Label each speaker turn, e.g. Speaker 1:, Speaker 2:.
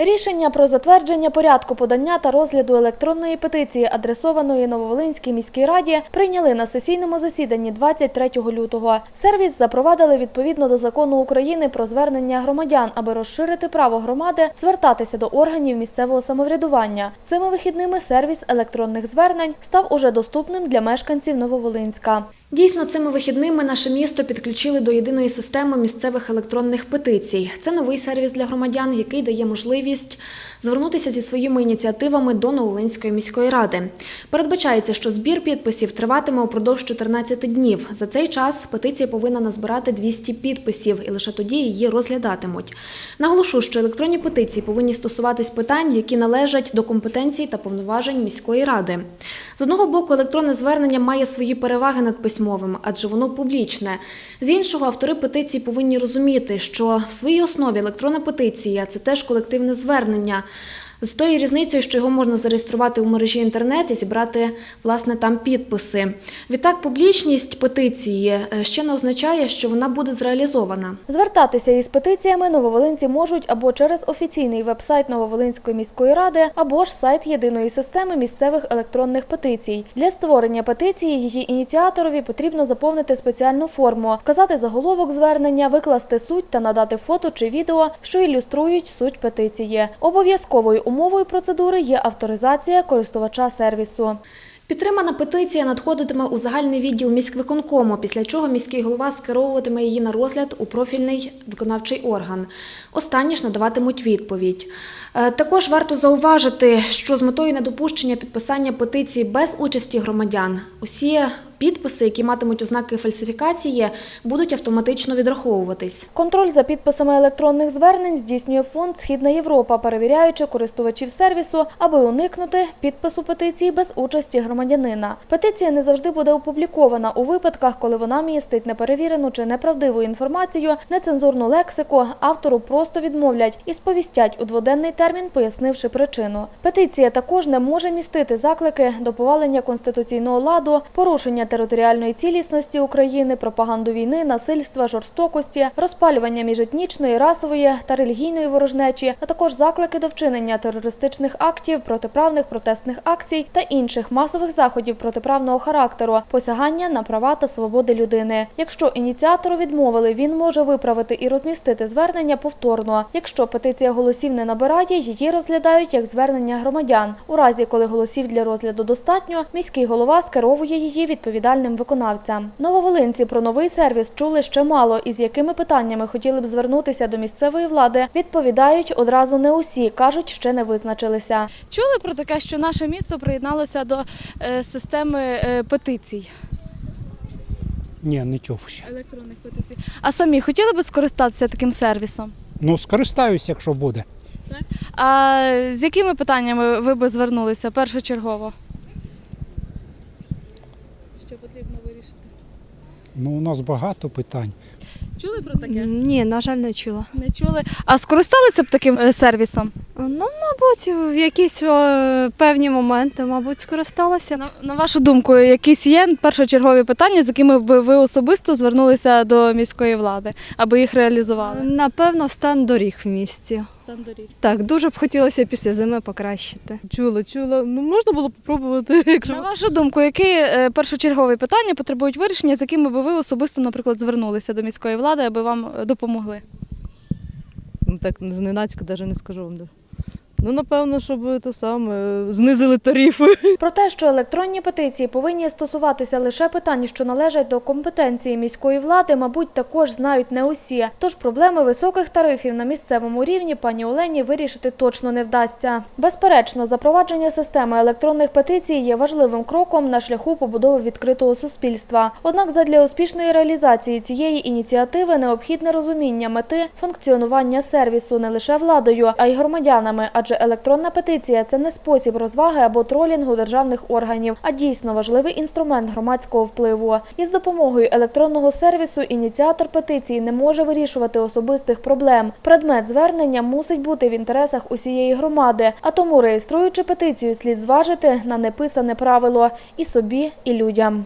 Speaker 1: Рішення про затвердження порядку подання та розгляду електронної петиції, адресованої Нововолинській міській раді, прийняли на сесійному засіданні 23 лютого. Сервіс запровадили відповідно до закону України про звернення громадян, аби розширити право громади звертатися до органів місцевого самоврядування. Цими вихідними сервіс електронних звернень став уже доступним для мешканців Нововолинська. Дійсно, цими вихідними наше місто підключили до єдиної системи місцевих електронних петицій. Це новий сервіс для громадян, який дає можливість звернутися зі своїми ініціативами до Новолинської міської ради. Передбачається, що збір підписів триватиме упродовж 14 днів. За цей час петиція повинна назбирати 200 підписів, і лише тоді її розглядатимуть. Наголошу, що електронні петиції повинні стосуватись питань, які належать до компетенції та повноважень міської ради. З одного боку, електронне звернення має свої переваги над письмовим, адже воно публічне. З іншого, автори петиції повинні розуміти, що в своїй основі електронна петиція це теж колективне звернення. З тою різницею, що його можна зареєструвати у мережі інтернет і зібрати власне там підписи. Відтак, публічність петиції е, ще не означає, що вона буде зреалізована. Звертатися із петиціями нововолинці можуть або через офіційний веб-сайт Нововолинської міської ради, або ж сайт єдиної системи місцевих електронних петицій. Для створення петиції її ініціаторові потрібно заповнити спеціальну форму, вказати заголовок звернення, викласти суть та надати фото чи відео, що ілюструють суть петиції. Обов'язковою умовою процедури є авторизація користувача сервісу. Підтримана петиція надходитиме у загальний відділ міськвиконкому, після чого міський голова скеровуватиме її на розгляд у профільний виконавчий орган. Останні ж надаватимуть відповідь. Е, Також варто зауважити, що з метою недопущення підписання петиції без участі громадян усі підписи, які матимуть ознаки фальсифікації, будуть автоматично відраховуватись. Контроль за підписами електронних звернень здійснює фонд Східна Європа, перевіряючи користувачів сервісу, аби уникнути підпису петиції без участі громадянина. Петиція не завжди буде опублікована у випадках, коли вона містить неперевірену чи неправдиву інформацію, нецензурну лексику. Автору просто відмовлять і сповістять у дводенний термін, пояснивши причину. Петиція також не може містити заклики до повалення конституційного ладу, порушення територіальної цілісності України, пропаганду війни, насильства, жорстокості, розпалювання міжетнічної, расової та релігійної ворожнечі, а також заклики до вчинення терористичних актів, протиправних протестних акцій та інших масових заходів протиправного характеру, посягання на права та свободи людини. Якщо ініціатору відмовили, він може виправити і розмістити звернення повторно. Якщо петиція голосів не набирає, її розглядають як звернення громадян. У разі, коли голосів для розгляду достатньо, міський голова скеровує її відповідальним виконавцям. Нововолинці про новий сервіс чули ще мало, і з якими питаннями хотіли б звернутися до місцевої влади, відповідають одразу не усі, кажуть, ще не визначилися.
Speaker 2: Чули про таке, що наше місто приєдналося до е, системи е, петицій,
Speaker 3: Ні, не чув ще.
Speaker 2: електронних петицій. А самі хотіли б скористатися таким сервісом?
Speaker 3: Ну, скористаюсь, якщо буде. Так.
Speaker 2: А з якими питаннями ви би звернулися першочергово? Що потрібно вирішити?
Speaker 3: Ну, у нас багато питань.
Speaker 2: Чули про таке?
Speaker 4: Ні, на жаль, не чула.
Speaker 2: Не чули. А скористалися б таким е, сервісом?
Speaker 4: Ну, мабуть, в якісь е, певні моменти, мабуть, скористалася.
Speaker 2: На, на вашу думку, якісь є першочергові питання, з якими б ви особисто звернулися до міської влади, аби їх реалізували?
Speaker 4: Напевно, стан доріг в місті.
Speaker 2: Стан доріг.
Speaker 4: Так, дуже б хотілося після зими покращити.
Speaker 5: Чула, чула. Ну можна було попробувати, якщо
Speaker 2: На вашу думку, які е, першочергові питання потребують вирішення, з якими би ви особисто, наприклад, звернулися до міської влади, аби вам е, допомогли?
Speaker 5: Ну, так зненацька навіть не скажу вам. Ну, напевно, щоб те саме знизили тарифи.
Speaker 1: Про те, що електронні петиції повинні стосуватися лише питань, що належать до компетенції міської влади, мабуть, також знають не усі. Тож проблеми високих тарифів на місцевому рівні пані Олені вирішити точно не вдасться. Безперечно, запровадження системи електронних петицій є важливим кроком на шляху побудови відкритого суспільства. Однак, задля успішної реалізації цієї ініціативи необхідне розуміння мети функціонування сервісу не лише владою, а й громадянами. Адже електронна петиція це не спосіб розваги або тролінгу державних органів, а дійсно важливий інструмент громадського впливу. Із допомогою електронного сервісу ініціатор петиції не може вирішувати особистих проблем. Предмет звернення мусить бути в інтересах усієї громади, а тому реєструючи петицію, слід зважити на неписане правило і собі, і людям.